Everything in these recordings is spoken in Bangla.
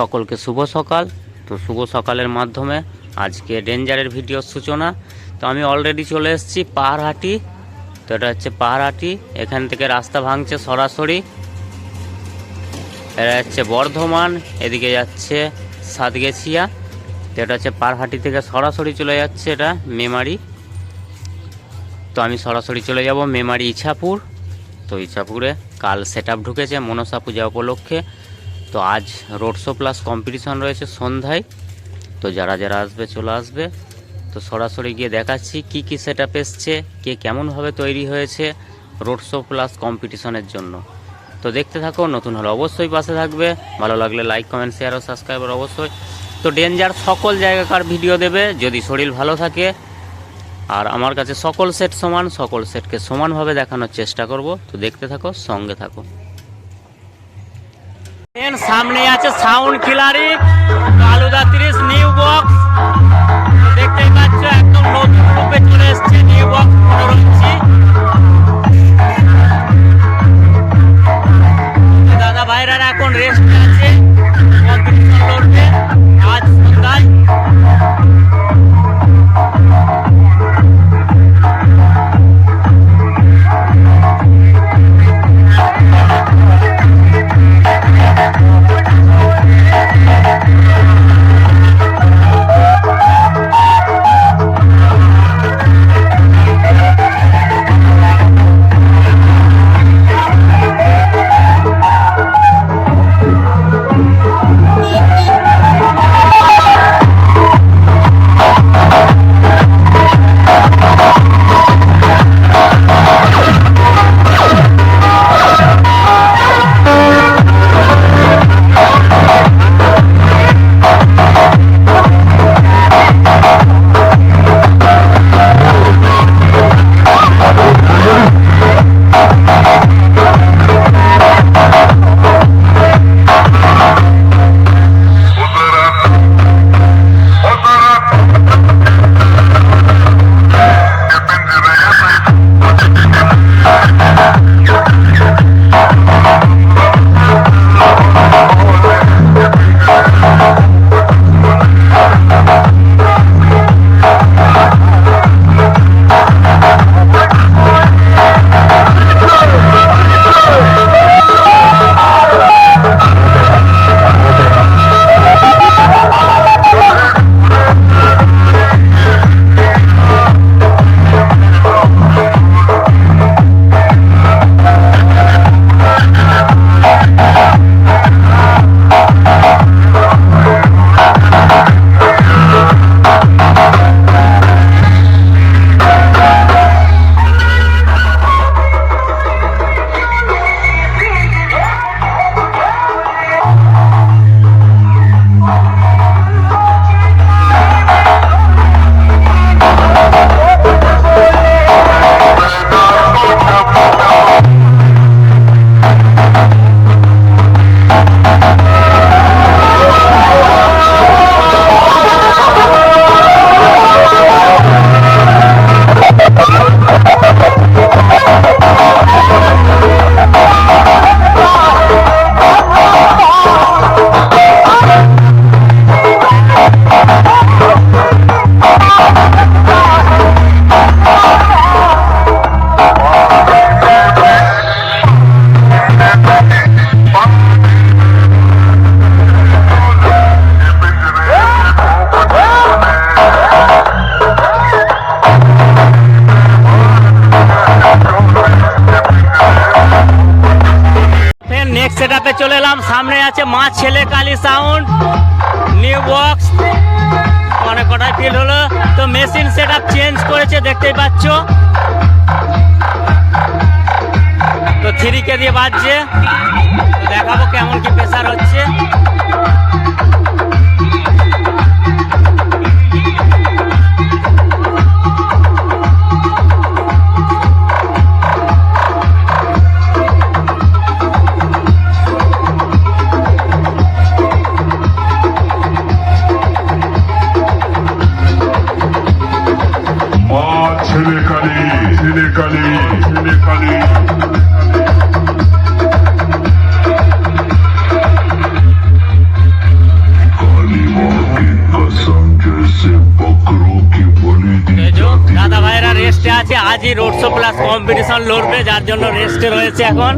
সকলকে শুভ সকাল। তো শুভ সকালের মাধ্যমে আজকে ডেঞ্জারের ভিডিওর সূচনা। তো আমি অলরেডি চলে এসেছি পাহাড়হাটি। তো এটা হচ্ছে পাহাড়হাটি। এখান থেকে রাস্তা ভাঙছে সরাসরি। এটা হচ্ছে বর্ধমান, এদিকে যাচ্ছে সাতগেছিয়া। তো এটা হচ্ছে পাহাড়হাটি থেকে সরাসরি চলে যাচ্ছে এটা মেমারি। তো আমি সরাসরি চলে যাব মেমারি ইছাপুর। তো ইছাপুরে কাল সেট ঢুকেছে মনসা পূজা উপলক্ষে। তো আজ রোড শো প্লাস কম্পিটিশন রয়েছে সন্ধ্যায়। তো যারা যারা আসবে, চলে আসবে। তো সরাসরি গিয়ে দেখাচ্ছি কি কি সেট আপ এসছে, কে কেমনভাবে তৈরি হয়েছে রোড শো প্লাস কম্পিটিশনের জন্য। তো দেখতে থাকো, নতুন হলে অবশ্যই পাশে থাকবে। ভালো লাগলে লাইক কমেন্ট শেয়ার ও সাবস্ক্রাইবার অবশ্যই। তো ডেঞ্জার সকল জায়গাকার ভিডিও দেবে, যদি শরীর ভালো থাকে। আর আমার কাছে সকল সেট সমান, সকল সেটকে সমানভাবে দেখানোর চেষ্টা করব। তো দেখতে থাকো, সঙ্গে থাকো। সামনে আছে সাউন্ড খিলারি কালুদা তিরিশ নিউ বক্স দেখতেই পাচ্ছ, একদম নতুন রূপে চলে এসছে নিউ বক্স পনেরো ইঞ্চি দাদা ভাইরা এখন রেস্ট আছে। লড়বে আছে মা ছেলে কালী সাউন্ড নিউ বক্স অনেক কটাই ফিল হলো? তো মেশিন সেটআপ চেঞ্জ করেছে, দেখতেই পাচ্ছ। তো থ্রি কে দিয়ে বাজছে। দেখাবো কেমন কি প্রেশার হচ্ছে। কম্পিটিশন লড়বে যার জন্য রেস্টে রয়েছে এখন।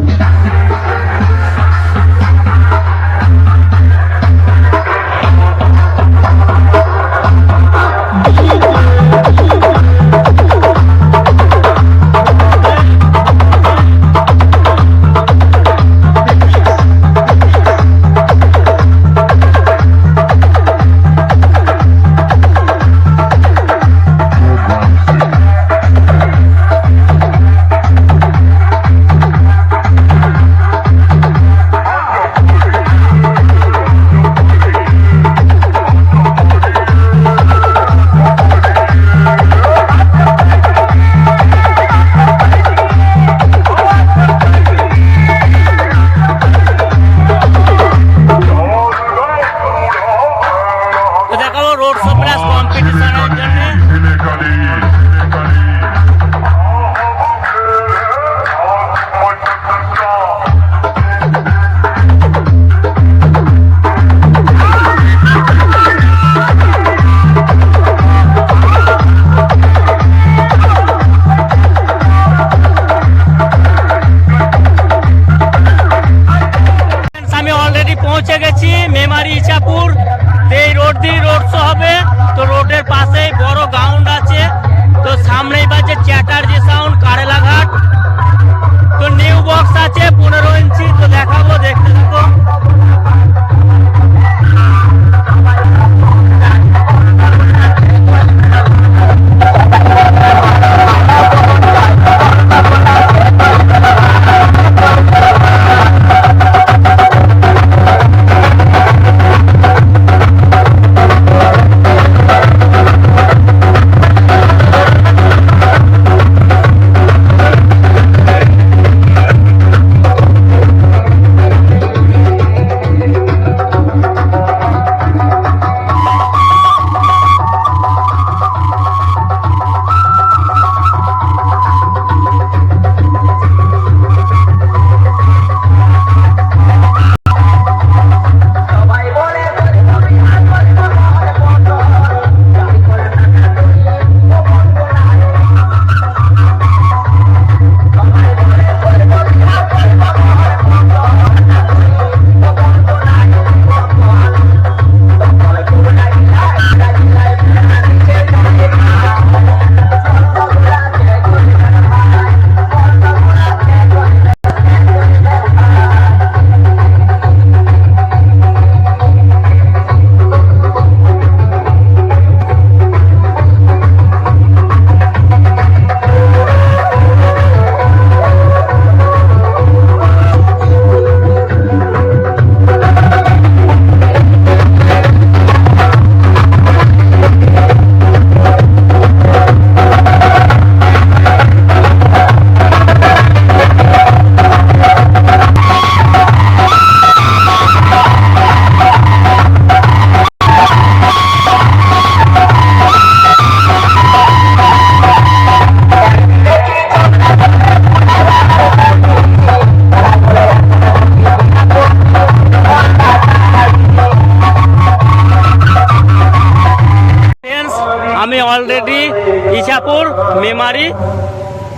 আছে পনেরো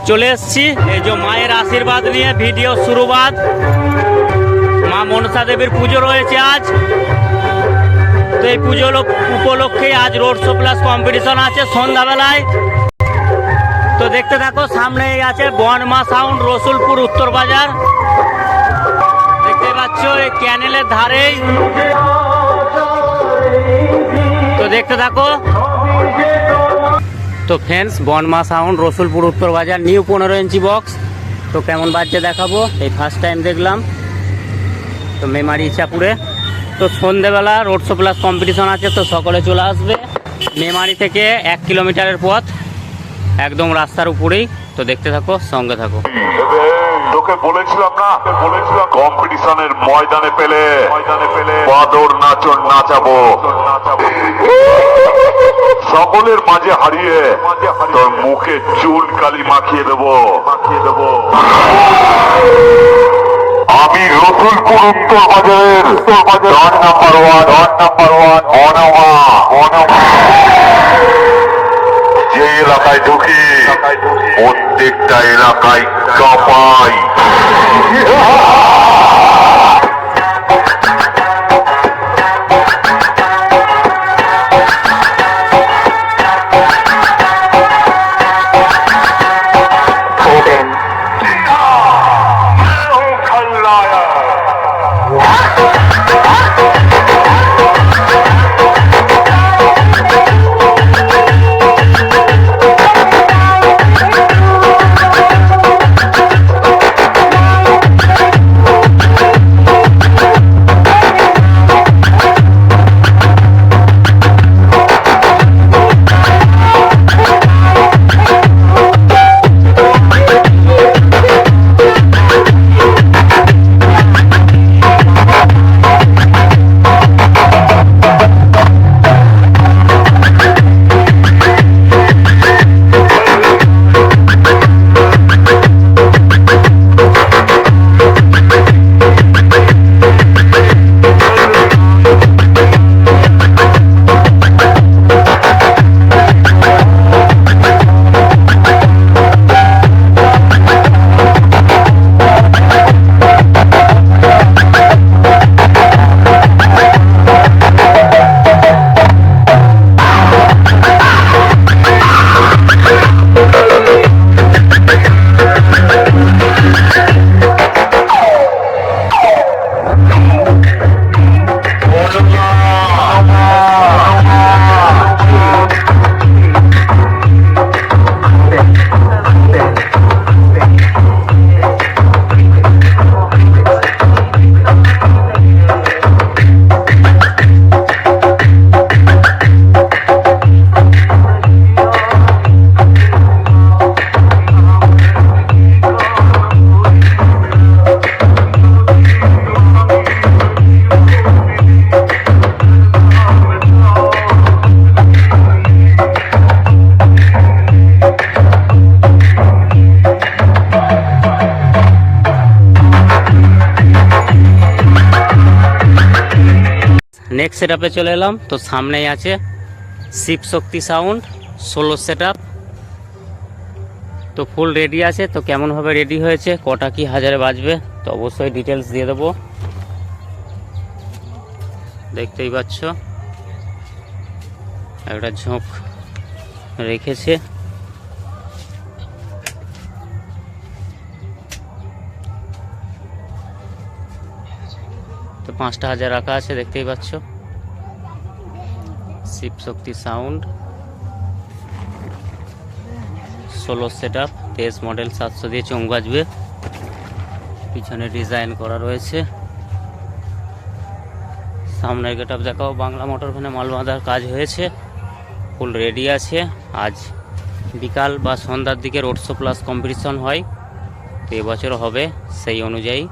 চলে এসছি। এই যে মায়ের আশীর্বাদ নিয়ে ভিডিও শুরুবাদ। মা মনসা দেবীর পুজো রয়েছে আজ। তো এই পুজো লোক- উপলক্ষে আজ রোড শো প্লাস কম্পিটিশন আছে সন্ধ্যাবেলায়। তো দেখতে থাকো সামনে আছে বনমা সাউন্ড রসুলপুর উত্তর বাজার। দেখতে পাচ্ছ, এই ক্যানেলের ধারেই। তো দেখতে থাকো। তো ফ্রেন্ডস বনমা সাউন্ড রসুলপুর উত্তর বাজার নিউ পনেরো ইঞ্চি বক্স তো কেমন বাজছে দেখাবো? এই ফার্স্ট টাইম দেখলাম। তো মেমারি ইচ্ছাপুরে তো সন্ধেবেলা রোড শো প্লাস কম্পিটিশন আছে, তো সকলে চলে আসবে। মেমারি থেকে এক কিলোমিটারের পথ, একদম রাস্তার উপরেই। তো দেখতে থাকো, সঙ্গে থাকো। তোকে বলেছিলাম না? বলেছিলাম কম্পিটিশনের ময়দানে পেলে ময়দানে পেলে বাদর নাচন নাচাবো। সকলের মাঝে হারিয়ে তোর মুখে চুল কালি মাখিয়ে দেবো। মাখিয়ে দেবো আমি রসুলপুর উত্তর বাজারের উত্তর বাজার number one. One number one অনমা অনমা যে এলাকায় ঢুকি প্রত্যেকটা এলাকায় কাপাই। সেট চলে এলাম। তো সামনেই আছে Shiv Shakti sound solo set তো ফুল রেডি আছে। তো কেমনভাবে রেডি হয়েছে, কটা কি হাজারে বাজবে, তো অবশ্যই ডিটেলস দিয়ে দেবো। দেখতেই পাচ্ছ। একটা ঝোঁক রেখেছে। তো পাঁচটা হাজার রাখা আছে, দেখতেই পাচ্ছ। শিব শক্তি সাউন্ড ষোলো সেট আপ তেইশ মডেল সাতশো দিয়ে চোখ বাজবে। পিছনে ডিজাইন করা রয়েছে। সামনের গেট আপ দেখাও, বাংলা মোটর ভ্যানে মাল বাঁধার কাজ হয়েছে। ফুল রেডি আছে। আজ বিকাল বা সন্ধ্যার দিকে রোড শো প্লাস কম্পিটিশন হয়। তো এবছর হবে সেই অনুযায়ী।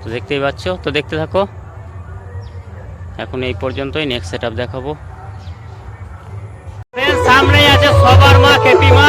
তো দেখতেই পাচ্ছ, তো দেখতে থাকো। এখন এই পর্যন্তই নেক্সট সেট আপ দেখাবো। সামনেই আছে সবার মা খেপি মা।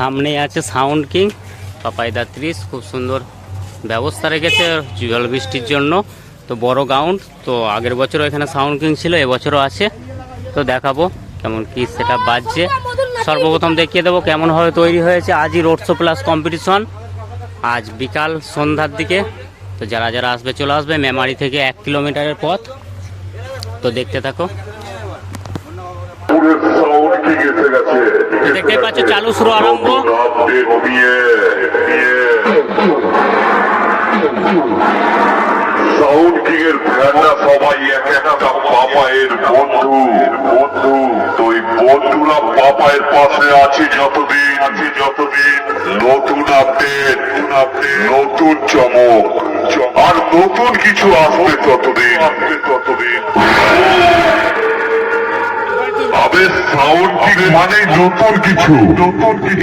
সামনেই আছে সাউন্ড কিং, পাপাইদা ত্রিশ, খুব সুন্দর ব্যবস্থা রেখেছে জল বৃষ্টির জন্য। তো বড় গ্রাউন্ড তো আগের বছরও এখানে সাউন্ড কিং ছিল, এবছরও আছে। তো দেখাবো কেমন কি সেটা বাজছে। সর্বপ্রথম দেখিয়ে দেবো কেমনভাবে তৈরি হয়েছে আজই রোড শো প্লাস কম্পিটিশন আজ বিকাল সন্ধ্যার দিকে, তো যারা যারা আসবে চলে আসবে, মেমারি থেকে এক কিলোমিটারের পথ। তো দেখতে থাকো। দেখতেই পাচ্ছ চালু শুরু আরম্ভ। আপডেট দিয়ে দিয়ে সাউন্ড কিং এর ফ্যানরা সবাই এক একটা পাপায়ের বন্ধু বন্ধু। তো এই বন্ধুরা পাপায়ের পাশে আছে যতদিন আছে যতদিন। নতুন আপডেট নতুন আপডেট নতুন চমক। আর নতুন কিছু আসবে ততদিন আসবে ততদিন। আবে সাউন্ড কিং মানে নতুন কিছু।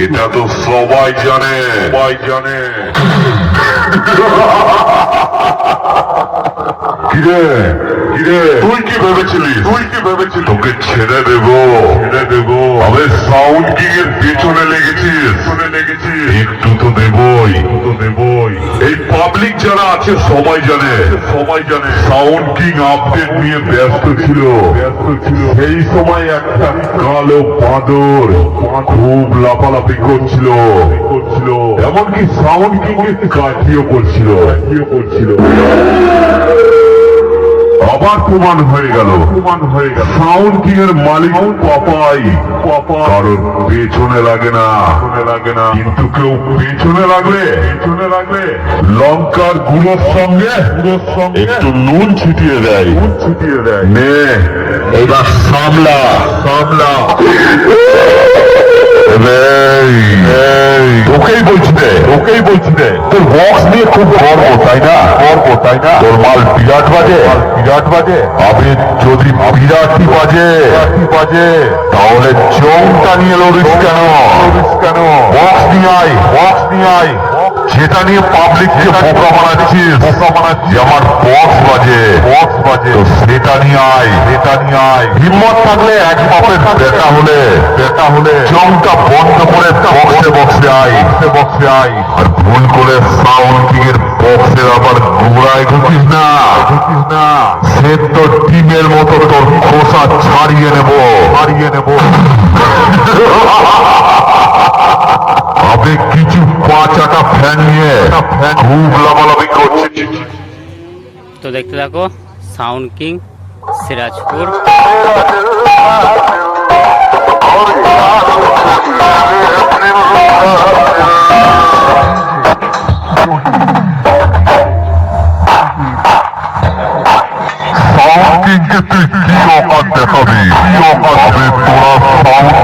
এটা তো সবাই জানে। সবাই জানে। কিরে? কিরে? তুই কি ভেবেছিলিস? তুই কি ভেবেছিলিস? তোকে ছেড়ে দেব। ছেড়ে দেব। আবে সাউন্ড কিং এর পেছনে লেগেছিস। পেছনে লেগেছিস। একটু তো দেবই। তো দেবই। এই পাবলিক যারা আছে, সবাই জানে। সবাই জানে। সাউন্ড কিং আপডেট নিয়ে ব্যস্ত ছিল। ব্যস্ত ছিল। সেই সময় একটা কালো বাঁদর খুব লাফালাফি করছিল। করছিল। এমনকি সাউন্ড কিং এর করছিল। কাঠিও করছিল। আবার প্রমাণ হয়ে গেল। প্রমাণ হয়ে গেল। সাউন্ড কিং এর মালিক পাপাই। পাপা কারণ পেছনে লাগে না। লাগে না। কিন্তু কেউ পেছনে লাগলে। পেছনে লাগলে। লঙ্কার গুঁড়োর সঙ্গে গুঁড়োর সঙ্গে একটু নুন ছিটিয়ে দেয়। নুন ছিটিয়ে দেয়। নে এবার সামলা। সামলা। তোকেই বলছি রে তোকেই বলছি রে তোর বক্স নিয়ে খুব গর্ব তাই না? গর্ব তাই না? তোর মাল বিরাট বাজে। বিরাট বাজে। আপনি যদি বিরাটই বাজে বাজে। তাহলে চৌটা নিয়ে লড়িস কেন? লড়িস কেন? বক্স নিয়ে আয় বক্স নিয়ে আয়। যেটা নিয়ে পাবলিককে বোকা বানাচ্ছিস বোকা বানাচ্ছিস। আমার বক্স বাজে। বক্স বাজে। তো সেটা নিয়ে আয় সেটা নিয়ে আয়। হিম্মত থাকলে এক বাপের বেটা হলে বেটা হলে। চমটা বন্ধ করে বক্সে বক্সে আয়। বক্সে বক্সে আয়। আর ভুল করে সাউন্ড কিং এর বক্সের আবার গোড়ায় ঢুকিস না। ঢুকিস না। সে তো টিমের মতো তোর খোসা ছাড়িয়ে নেব। ছাড়িয়ে নেব। আবে কিছু পাঁচ আটা ফ্যান নিয়ে খুব লাফালাফি করছে। তো দেখতে থাকো সাউন্ড কিং সিরাজপুর। সাউন্ড কিংকে তুই কি অকাত দেখাবি? কি অকাত তোরা? সাউন্ড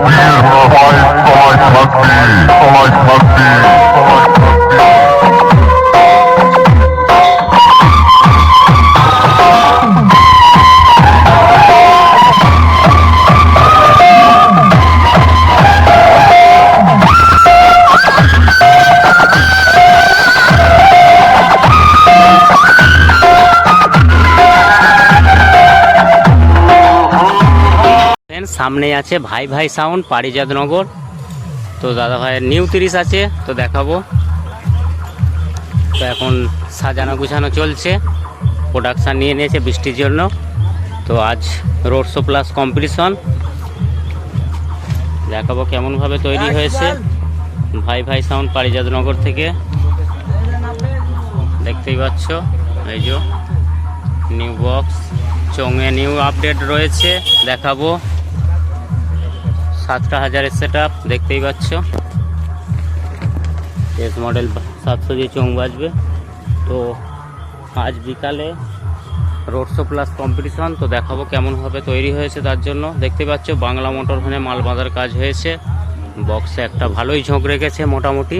সামনে আছে ভাই ভাই সাউন্ড পারিজাতনগর তো দাদা ভাইয়ের নিউ তিরিশ আছে তো দেখাবো। তো এখন সাজানো গুছানো চলছে। প্রোডাকশান নিয়ে নিয়েছে বৃষ্টির জন্য। তো আজ রোড শো প্লাস কম্পিটিশন দেখাবো কেমনভাবে তৈরি হয়েছে। ভাই ভাই সাউন্ড পারিজাতনগর থেকে। দেখতেই পাচ্ছ এই যে নিউ বক্স চোঙে নিউ আপডেট রয়েছে। দেখাবো। সাতটা হাজারের সেট আপ দেখতেই পাচ্ছ। এস মডেল সাতশো দিয়ে চোঙ বাজবে। তো আজ বিকালে রোড শো প্লাস কম্পিটিশন তো দেখাবো কেমনভাবে তৈরি হয়েছে তার জন্য। দেখতে পাচ্ছ, বাংলা মোটর ভ্যানে মাল বাঁধার কাজ হয়েছে। বক্সে একটা ভালোই ঝোঁক রেখেছে মোটামুটি।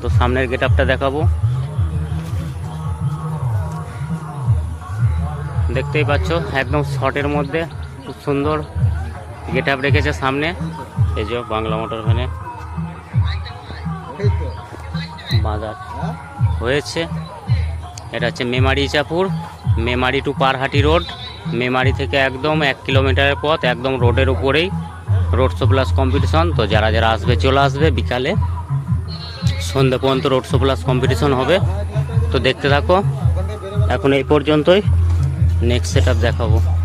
তো সামনের গেট আপটা দেখাবো। দেখতেই পাচ্ছ, একদম শর্টের মধ্যে। খুব সুন্দর। গেট আপ রেখেছে সামনে। এই যে বাংলা মোটর ভ্যানে। বাজার হয়েছে। এটা হচ্ছে মেমারি ইচাপুর মেমারি টু পারহাটি রোড। মেমারি থেকে একদম এক কিলোমিটারের পথ, একদম রোডের উপরেই। রোড শো প্লাস কম্পিটিশন তো যারা যারা আসবে, চলে আসবে বিকালে। সন্ধ্যা পর্যন্ত রোড শো প্লাস কম্পিটিশন হবে। তো দেখতে থাকো। এখন এই পর্যন্তই। নেক্সট সেট দেখাবো।